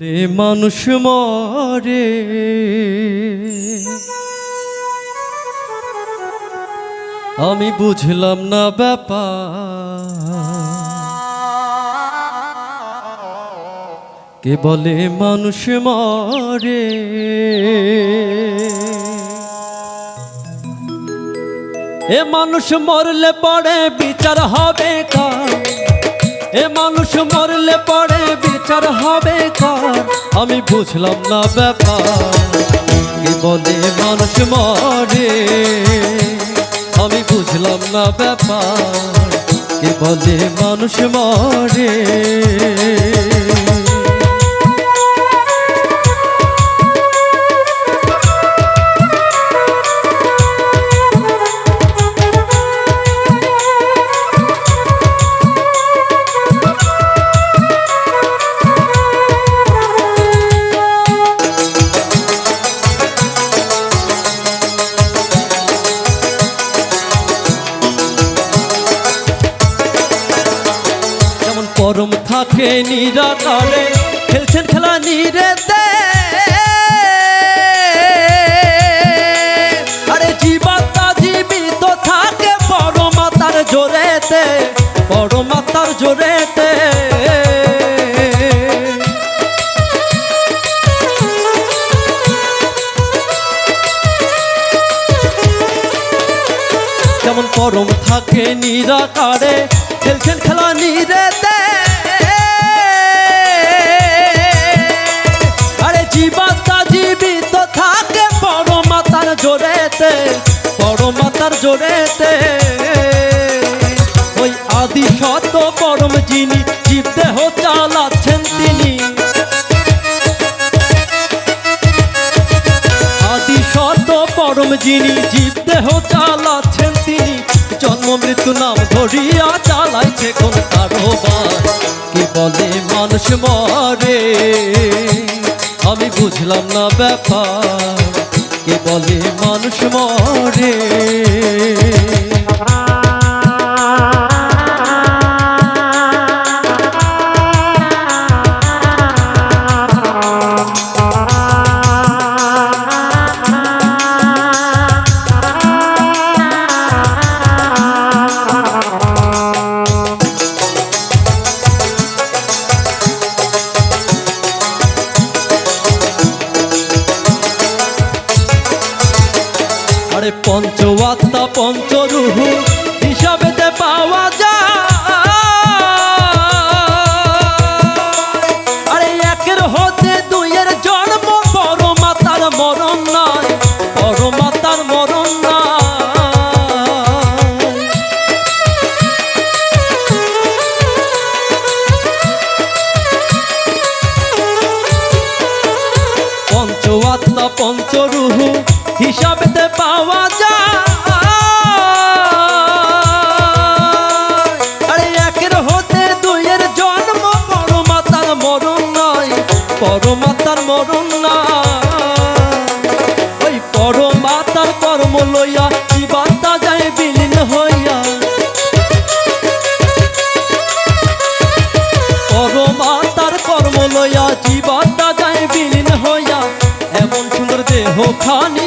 রে মানুষ মরে। আমি বুঝলাম না ব্যাপার। কে বলে মানুষ মরে? এ মানুষ মরলে পরে বিচার হবে কার? এ মানুষ মরলে পরে বিচার হবে কার? আমি বুঝলাম না ব্যাপার। কি বলে মানুষ মরে? আমি বুঝলাম না ব্যাপার। কি বলে মানুষ মরে? থাকে নিরাকারে খেলছেন খেলা নিরেতে। আরে জীবাত্মা জীবিত থাকে বড় মাতার জোরেতে বড় মাতার জোরেতে। যেমন পরম থাকে নিরাকারে, খেলছেন খেলা নিরেতে। জোরেতে বড় মাতার জোরেতে ওই আদি শত পরম যিনি, জীব দেহ চালাচ্ছেন তিনি। আদি শত পরম যিনি, জীব দেহ চালাচ্ছেন তিনি। জন্ম মৃত্যু নাম ধরিয়া চালাইছে কোন কারোবার। কি বলে মানুষ মরে? আমি বুঝলাম না ব্যাপার। বলে মানুষ মরে। আরে পঞ্চ আত্মা পঞ্চ রুহ হিসাবেতে পাওয়া যায়। আরে একের হতে দুইয়ের জন্ম বড় মাতার মরণ নাই বড় মাতার মরণ নাই পঞ্চ আত্মা পঞ্চ রুহ হিসাবেতে পাওয়া যায়। আরে একের হতে দুইয়ের জন্ম বড় মাতার মরণ নাই বড় মাতার মরণ নাই ওই বড় মাতার কর্ম লইয়া জীবাত্মা যায় বিলীন হইয়া। পরমাতার কর্ম লইয়া জীবনটা যায় বিলীন হইয়া। এমন সুন্দর দেহ খানি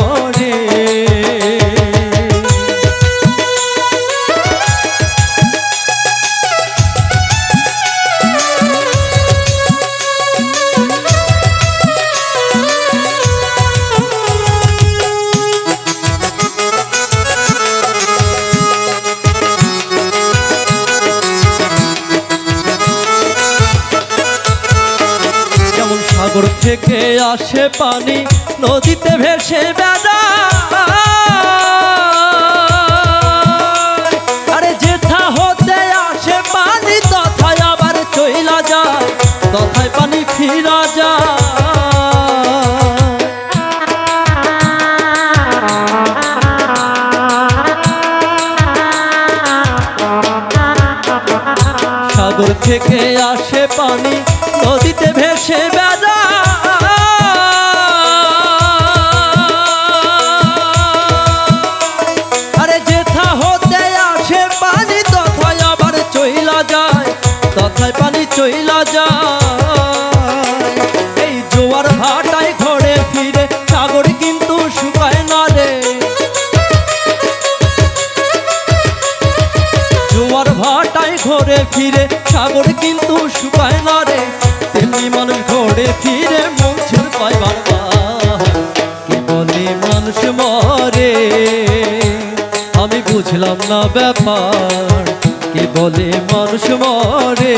সাগর থেকে আসে পানি নদীতে ভেসে বেড়ায়। থেকে আসে পানি নদীতে ভেসে বেড়ায়। তেমনি মানুষ ঘোরে ফিরে মৌছের পায় বারবার। কে বলে মানুষ মরে? আমি বুঝলাম না ব্যাপার, কে বলে মানুষ মরে?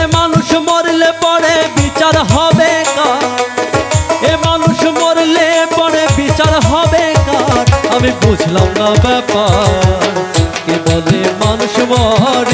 এ মানুষ মরলে পরে বিচার হবে কার? এ মানুষ মরলে পরে বিচার হবে কার? আমি বুঝলাম না ব্যাপার, কে বলে মানুষ মরে?